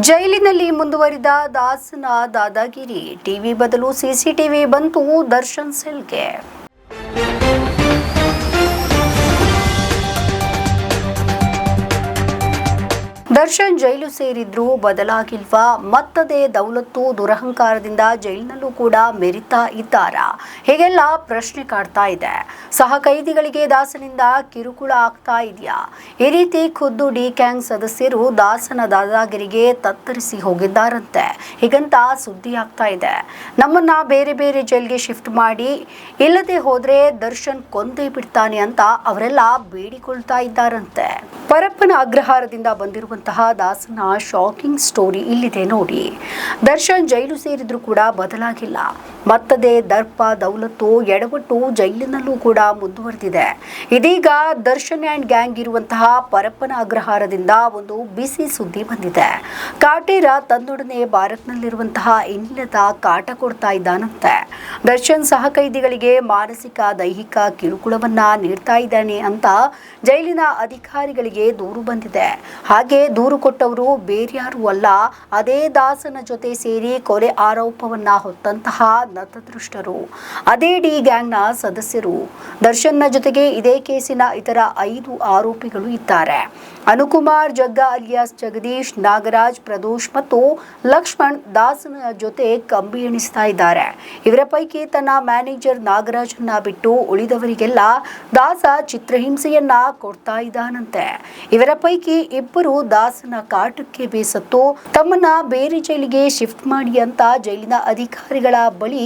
ಜೈಲಿನಲ್ಲಿ ಮುಂದುವರಿದ ದಾಸನ ದಾದಾಗಿರಿ. ಟಿವಿ ಬದಲು ಸಿಸಿಟಿವಿ ಬಂತು ದರ್ಶನ್ ಸೆಲ್ಗೆ. ದರ್ಶನ್ ಜೈಲು ಸೇರಿದ್ರು ಬದಲಾಗಿಲ್ವಾ? ಮತ್ತದೇ ದೌಲತ್ತು ದುರಹಂಕಾರದಿಂದ ಜೈಲಿನಲ್ಲೂ ಕೂಡ ಮೆರಿತಾ ಇದ್ದಾರಾ? ಹೀಗೆಲ್ಲ ಪ್ರಶ್ನೆ ಕಾಡ್ತಾ ಇದೆ. ಸಹ ಕೈದಿಗಳಿಗೆ ದಾಸನಿಂದ ಕಿರುಕುಳ ಆಗ್ತಾ ಇದೆಯಾ? ಈ ರೀತಿ ಖುದ್ದು ಡಿ ಕ್ಯಾಂಗ್ ಸದಸ್ಯರು ದಾಸನ ದಾದಾಗಿರಿಗೆ ತತ್ತರಿಸಿ ಹೋಗಿದ್ದಾರಂತೆ. ಹೀಗಂತ ಸುದ್ದಿ ಆಗ್ತಾ ಇದೆ. ನಮ್ಮನ್ನ ಬೇರೆ ಬೇರೆ ಜೈಲ್ಗೆ ಶಿಫ್ಟ್ ಮಾಡಿ, ಇಲ್ಲದೆ ಹೋದ್ರೆ ದರ್ಶನ್ ಕೊಂದೇ ಬಿಡ್ತಾನೆ ಅಂತ ಅವರೆಲ್ಲ ಬೇಡಿಕೊಳ್ತಾ ಇದ್ದಾರಂತೆ. ಪರಪ್ಪನ ಅಗ್ರಹಾರದಿಂದ ಬಂದಿರುವಂತಹ ದಾಸನ ಶಾಕಿಂಗ್ ಸ್ಟೋರಿ ಇಲ್ಲಿದೆ ನೋಡಿ. ದರ್ಶನ್ ಜೈಲು ಸೇರಿದ್ರು ಕೂಡ ಬದಲಾಗಿಲ್ಲ. ಮತ್ತದೇ ದರ್ಪ, ದೌಲತ್ತು ಎಡವಟ್ಟು ಜೈಲಿನಲ್ಲೂ ಕೂಡ ಮುಂದುವರೆದಿದೆ. ಇದೀಗ ದರ್ಶನ್ ಆ್ಯಂಡ್ ಗ್ಯಾಂಗ್ ಇರುವಂತಹ ಪರಪ್ಪನ ಅಗ್ರಹಾರದಿಂದ ಒಂದು ಬಿಸಿ ಸುದ್ದಿ ಬಂದಿದೆ. ಕಾಟೇರ ತನ್ನೊಡನೆ ಭಾರತ್ನಲ್ಲಿರುವಂತಹ ಇನ್ನಿಲ್ಲದ ಕಾಟ ಕೊಡ್ತಾ ಇದ್ದಾನಂತೆ. ದರ್ಶನ್ ಸಹ ಕೈದಿಗಳಿಗೆ ಮಾನಸಿಕ, ದೈಹಿಕ ಕಿರುಕುಳವನ್ನ ನೀಡ್ತಾ ಇದ್ದಾನೆ ಅಂತ ಜೈಲಿನ ಅಧಿಕಾರಿಗಳಿಗೆ ದೂರು ಬಂದಿದೆ. ಹಾಗೆ ದೂರು ಕೊಟ್ಟವರು ಬೇರ್ಯಾರು ಅಲ್ಲ, ಅದೇ ದಾಸನ ಜೊತೆ ಸೇರಿ ಕೊಲೆ ಆರೋಪವನ್ನ ಹೊತ್ತಂತಹ ನತದೃಷ್ಟರು ಅದೇ ಡಿ ಗ್ಯಾಂಗ್ನ ಸದಸ್ಯರು. ದರ್ಶನ್ನ ಜೊತೆಗೆ ಇದೇ ಕೇಸಿನ ಇತರ ಐದು ಆರೋಪಿಗಳು ಇದ್ದಾರೆ. ಅನುಕುಮಾರ್, ಜಗ್ಗಾ ಅಲಿಯಾಸ್, ಜಗದೀಶ್, ನಾಗರಾಜ್, ಪ್ರದೋಷ್ ಮತ್ತು ಲಕ್ಷ್ಮಣ್ ದಾಸನ ಜೊತೆ ಕಂಬಿ ಎಣಿಸ್ತಾ ಇದ್ದಾರೆ. ಇವರ ಪೈಕಿ ತನ್ನ ಮ್ಯಾನೇಜರ್ ನಾಗರಾಜನ್ನ ಬಿಟ್ಟು ಉಳಿದವರಿಗೆಲ್ಲ ದಾಸ ಚಿತ್ರಹಿಂಸೆಯನ್ನ ಕೊಡ್ತಾ ಇದ್ದಾನಂತೆ. ಇವರ ಪೈಕಿ ಇಬ್ಬರು ದಾಸನ ಕಾಟಕ್ಕೆ ಬೇಸತ್ತು, ತಮ್ಮನ್ನ ಬೇರೆ ಜೈಲಿಗೆ ಶಿಫ್ಟ್ ಮಾಡಿ ಅಂತ ಜೈಲಿನ ಅಧಿಕಾರಿಗಳ ಬಳಿ